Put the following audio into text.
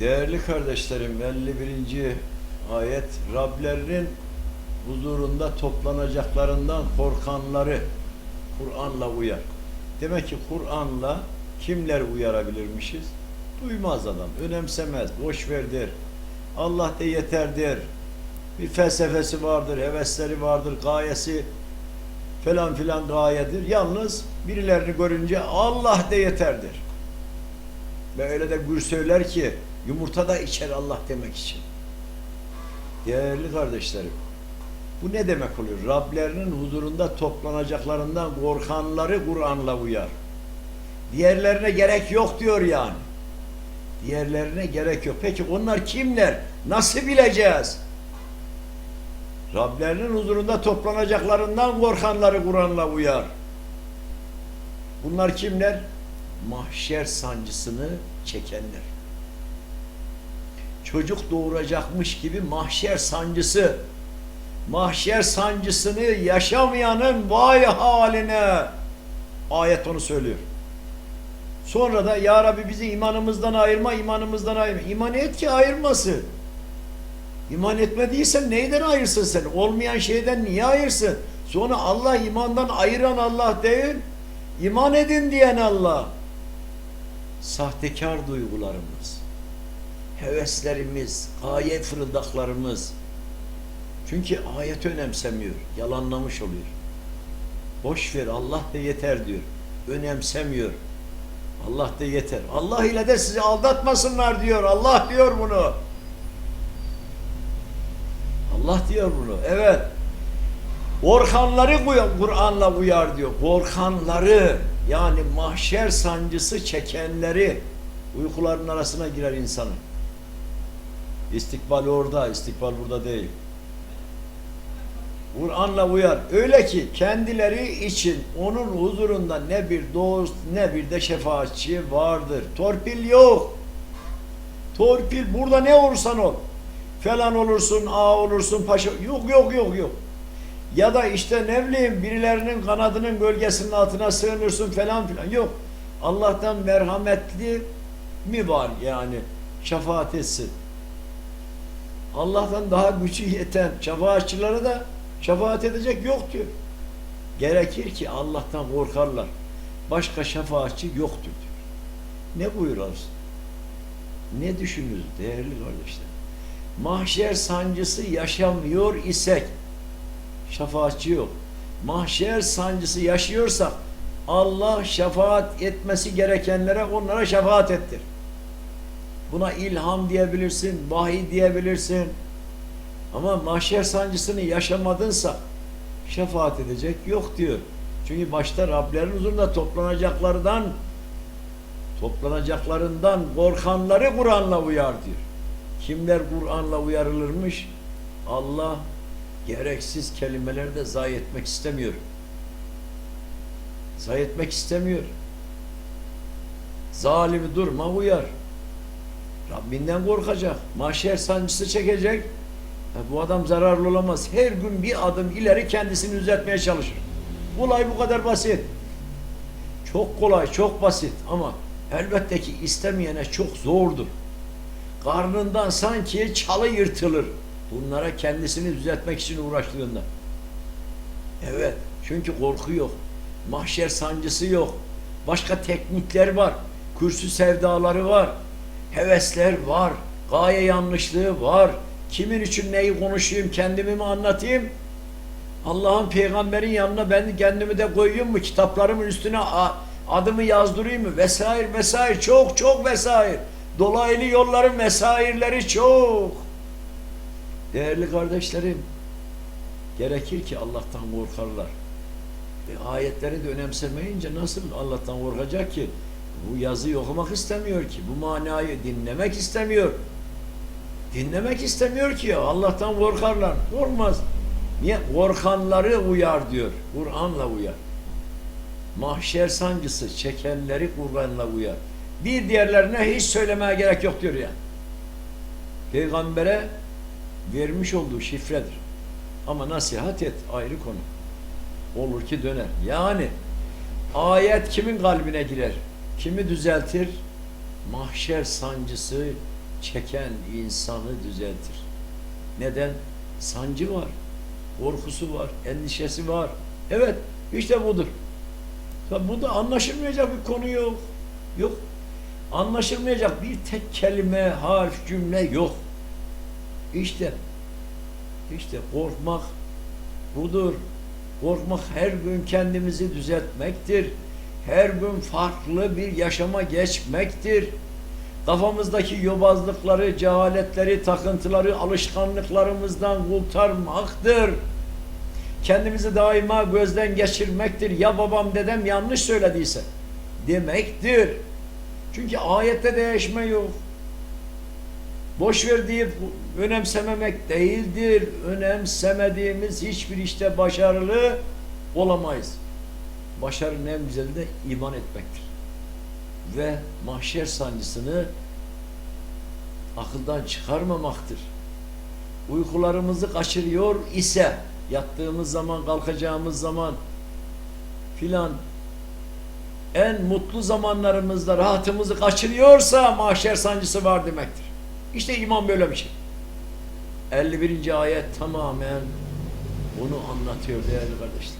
Değerli kardeşlerim 51. ayet Rablerinin huzurunda toplanacaklarından korkanları Kur'an'la uyar. Demek ki Kur'an'la kimler uyarabilirmişiz? Duymaz adam, önemsemez, boş ver der. Allah de yeter. Bir felsefesi vardır, hevesleri vardır, gayesi falan filan gayedir. Yalnız birilerini görünce Allah de yeter. Ve öyle de gür söyler ki yumurta da içer Allah demek için. Değerli kardeşlerim, bu ne demek oluyor? Rablerinin huzurunda toplanacaklarından korkanları Kur'an'la uyar. Diğerlerine gerek yok diyor yani. Diğerlerine gerek yok. Peki onlar kimler? Nasıl bileceğiz? Rablerinin huzurunda toplanacaklarından korkanları Kur'an'la uyar. Bunlar kimler? Mahşer sancısını çekenler. Çocuk doğuracakmış gibi mahşer sancısı, mahşer sancısını yaşamayanın vay haline ayet onu söylüyor. Sonra da ya Rabbi bizi imanımızdan ayırma, imanımızdan ayırma. İman et ki ayırmasın. İman etmediysen neyden ayırsın sen? Olmayan şeyden niye ayırsın? Sonra Allah imandan ayıran Allah değil, iman edin diyen Allah. Sahtekar duygularımız, heveslerimiz, gaye fırıldaklarımız. Çünkü ayet önemsemiyor, yalanlamış oluyor. Boş ver Allah da yeter diyor. Önemsemiyor. Allah da yeter. Allah ile de sizi aldatmasınlar diyor. Allah diyor bunu. Allah diyor bunu. Evet. Korkanları Kur'an'la uyar diyor. Korkanları yani mahşer sancısı çekenleri uykuların arasına girer insanın. İstikbal orada, istikbal burada değil. Kur'an'la uyar. Öyle ki kendileri için onun huzurunda ne bir dost ne bir de şefaatçi vardır. Torpil yok. Torpil burada ne olursan ol. Falan olursun, ağa olursun, paşa. Yok yok yok yok. Ya da işte ne bileyim birilerinin kanadının gölgesinin altına sığınırsın falan filan. Yok. Allah'tan merhametli mi var yani şefaat etsin. Allah'tan daha gücü yeten şefaatçilere de şefaat edecek yok diyor. Gerekir ki Allah'tan korkarlar. Başka şefaatçi yoktur diyor. Ne buyurursun? Ne düşünürüz değerli kardeşler? Mahşer sancısı yaşamıyor isek şefaatçi yok. Mahşer sancısı yaşıyorsak Allah şefaat etmesi gerekenlere onlara şefaat ettir. Buna ilham diyebilirsin, vahiy diyebilirsin. Ama mahşer sancısını yaşamadınsa şefaat edecek yok diyor. Çünkü başta Rablerin huzurunda toplanacaklardan toplanacaklarından korkanları Kur'an'la uyar diyor. Kimler Kur'an'la uyarılırmış? Allah gereksiz kelimeleri de zayi etmek istemiyor. Zayi etmek istemiyor. Zalimi durma uyar. Rabbinden korkacak. Mahşer sancısı çekecek. Ya bu adam zararlı olamaz. Her gün bir adım ileri kendisini düzeltmeye çalışır. Olay bu kadar basit. Çok kolay, çok basit ama elbette ki istemeyene çok zordur. Karnından sanki çalı yırtılır. Bunlara kendisini düzeltmek için uğraştığında. Evet, çünkü korku yok. Mahşer sancısı yok. Başka teknikler var. Kürsü sevdaları var. Hevesler var. Gaye yanlışlığı var. Kimin için neyi konuşayım, kendimi mi anlatayım? Allah'ın peygamberin yanına ben kendimi de koyayım mı? Kitaplarımın üstüne adımı yazdırayım mı? Vesaire vesaire çok çok vesaire. Dolaylı yolların vesairleri çok. Değerli kardeşlerim, gerekir ki Allah'tan korkarlar. E, ayetleri de önemsemeyince nasıl Allah'tan korkacak ki? Bu yazıyı okumak istemiyor ki, bu manayı dinlemek istemiyor. Dinlemek istemiyor ki ya, Allah'tan korkarlar. Korkmaz. Niye? Korkanları uyar diyor. Kur'an'la uyar. Mahşer sancısı çekenleri Kur'an'la uyar. Bir diğerlerine hiç söylemeye gerek yok diyor yani. Peygambere vermiş olduğu şifredir. Ama nasihat et ayrı konu. Olur ki döner. Yani ayet kimin kalbine girer? Kimi düzeltir? Mahşer sancısı çeken insanı düzeltir. Neden? Sancı var, korkusu var, endişesi var. Evet, işte budur. Ya bu da anlaşılmayacak bir konu yok. Yok. Anlaşılmayacak bir tek kelime, harf, cümle yok. İşte, işte korkmak budur. Korkmak her gün kendimizi düzeltmektir. Her gün farklı bir yaşama geçmektir. Kafamızdaki yobazlıkları, cehaletleri, takıntıları, alışkanlıklarımızdan kurtarmaktır. Kendimizi daima gözden geçirmektir. Ya babam dedem yanlış söylediyse demektir. Çünkü ayette değişme yok. Boş ver deyip önemsememek değildir. Önemsemediğimiz hiçbir işte başarılı olamayız. Başarının en güzeli de iman etmektir. Ve mahşer sancısını akıldan çıkarmamaktır. Uykularımızı kaçırıyor ise yattığımız zaman, kalkacağımız zaman filan en mutlu zamanlarımızda rahatımızı kaçırıyorsa mahşer sancısı var demektir. İşte iman böyle bir şey. 51. ayet tamamen bunu anlatıyor değerli kardeşler.